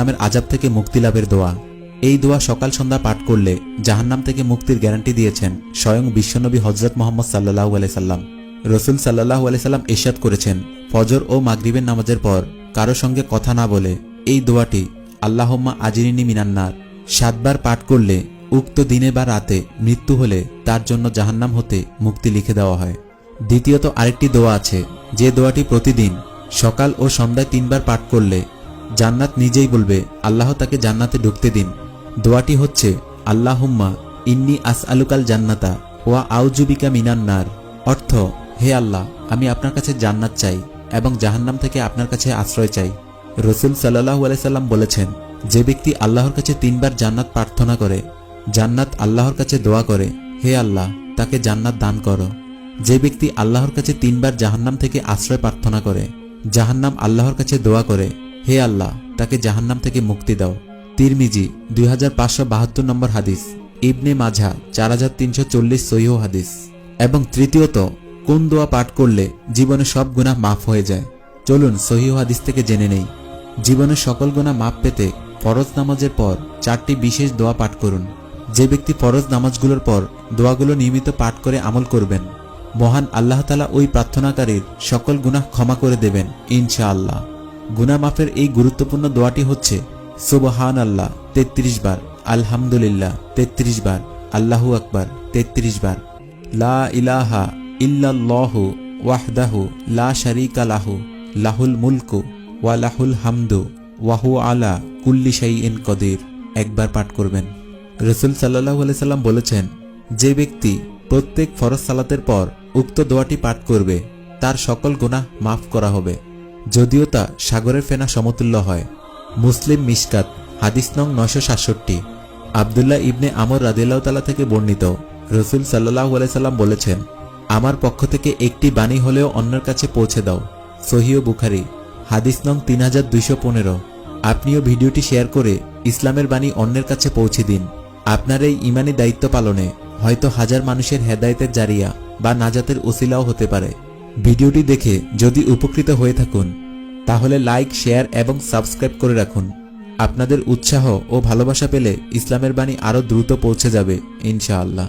জাহান্নামের আজাব থেকে মুক্তি লাভের দোয়া। এই দোয়া সকাল সন্ধ্যা পাঠ করলে জাহান্নাম থেকে মুক্তির গ্যারান্টি দিয়েছেন স্বয়ং বিশ্বনবী হজরত মোহাম্মদ সাল্লাহু আলাইসাল্লাম রসুল সাল্লাহু আলাইসাল্লাম এরশাদ করেছেন, ফজর ও মাগরিবের নামাজের পর কারও সঙ্গে কথা না বলে এই দোয়াটি, আল্লাহম্মা আজিরিনী মিনান্নার। সাতবার পাঠ করলে উক্ত দিনে বা রাতে মৃত্যু হলে তার জন্য জাহান্নাম হতে মুক্তি লিখে দেওয়া হয়। দ্বিতীয়ত আরেকটি দোয়া আছে, যে দোয়াটি প্রতিদিন সকাল ও সন্ধ্যায় তিনবার পাঠ করলে জান্নাত নিজেই বলবে, আল্লাহ তাকে জান্নাতে ঢুকতে দিন। দোয়াটি হচ্ছে, আল্লাহুম্মা ইন্নি আস আলুকাল জান্নাতা ওয়া আউজুবিকা মিনান্নার অর্থ, হে আল্লাহ, আমি আপনার কাছে জান্নাত চাই এবং জাহান্নাম থেকে আপনার কাছে আশ্রয় চাই। রসুল সাল্লাহু আলাইসাল্লাম বলেছেন, যে ব্যক্তি আল্লাহর কাছে তিনবার জান্নাত প্রার্থনা করে, জান্নাত আল্লাহর কাছে দোয়া করে, হে আল্লাহ, তাকে জান্নাত দান করো। যে ব্যক্তি আল্লাহর কাছে তিনবার জাহান্নাম থেকে আশ্রয় প্রার্থনা করে, জাহান্নাম আল্লাহর কাছে দোয়া করে হে আল্লাহ, তাকে জাহান্নাম থেকে মুক্তি দাও। তিরমিজি, দুই হাজার পাঁচশো বাহাত্তর নম্বর হাদিস। ইবনে মাঝা চার হাজার তিনশো চল্লিশ সহিহ হাদিস। এবং তৃতীয়ত, কোন দোয়া পাঠ করলে জীবনে সব গুনাহ মাফ হয়ে যায়? চলুন সহিহ হাদিস থেকে জেনে নেই। জীবনের সকল গুনাহ মাপ পেতে ফরজ নামাজের পর চারটি বিশেষ দোয়া পাঠ করুন। যে ব্যক্তি ফরজ নামাজগুলোর পর দোয়াগুলো নিয়মিত পাঠ করে আমল করবেন, মহান আল্লাহ তালা ওই প্রার্থনাকারীর সকল গুনাহ ক্ষমা করে দেবেন, ইনশাআল্লাহ। গুনা মাফের এই গুরুত্বপূর্ণ দোয়াটি হচ্ছে সুবহান আল্লাহ তেত্রিশ বার, আলহামদুলিল্লাহ, তেত্রিশ বার, আল্লাহু আকবার, তেত্রিশ বার। লা ইলাহা ইল্লাল্লাহু ওয়াহদাহু লা শারিকা লাহু, লাহুল মুলকু ওয়া লাহুল হামদু ওয়াহু আলা কুল্লি শাইইন কদির। একবার পাঠ করবেন। রসুল সাল্লাহু সাল্লাম বলেছেন, যে ব্যক্তি প্রত্যেক ফরজ সালাতের পর উক্ত দোয়াটি পাঠ করবে, তার সকল গুনাহ মাফ করা হবে। যদিও তা সাগরের ফেনা সমতুল্য হয়। মুসলিম মিশকাত, হাদিস নং নশো সাতষট্টি, আবদুল্লাহ ইবনে আমর রাদিল্লাহ তালা থেকে বর্ণিত। রসুল সাল্লাহ সাল্লাম বলেছেন, আমার পক্ষ থেকে একটি বাণী হলেও অন্যের কাছে পৌঁছে দাও। সহিও বুখারি, হাদিস নং তিন হাজার দুইশো পনেরো। আপনিও ভিডিওটি শেয়ার করে ইসলামের বাণী অন্যের কাছে পৌঁছে দিন। আপনার এই ইমানি দায়িত্ব পালনে হয়তো হাজার মানুষের হেদায়েতের জারিয়া বা নাজাতের ওসিলাও হতে পারে। ভিডিওটি দেখে যদি উপকৃত হয়ে থাকুন, তাহলে লাইক, শেয়ার এবং সাবস্ক্রাইব করে রাখুন। আপনাদের উৎসাহ ও ভালোবাসা পেলে ইসলামের বাণী আরও দ্রুত পৌঁছে যাবে, ইনশাআল্লাহ।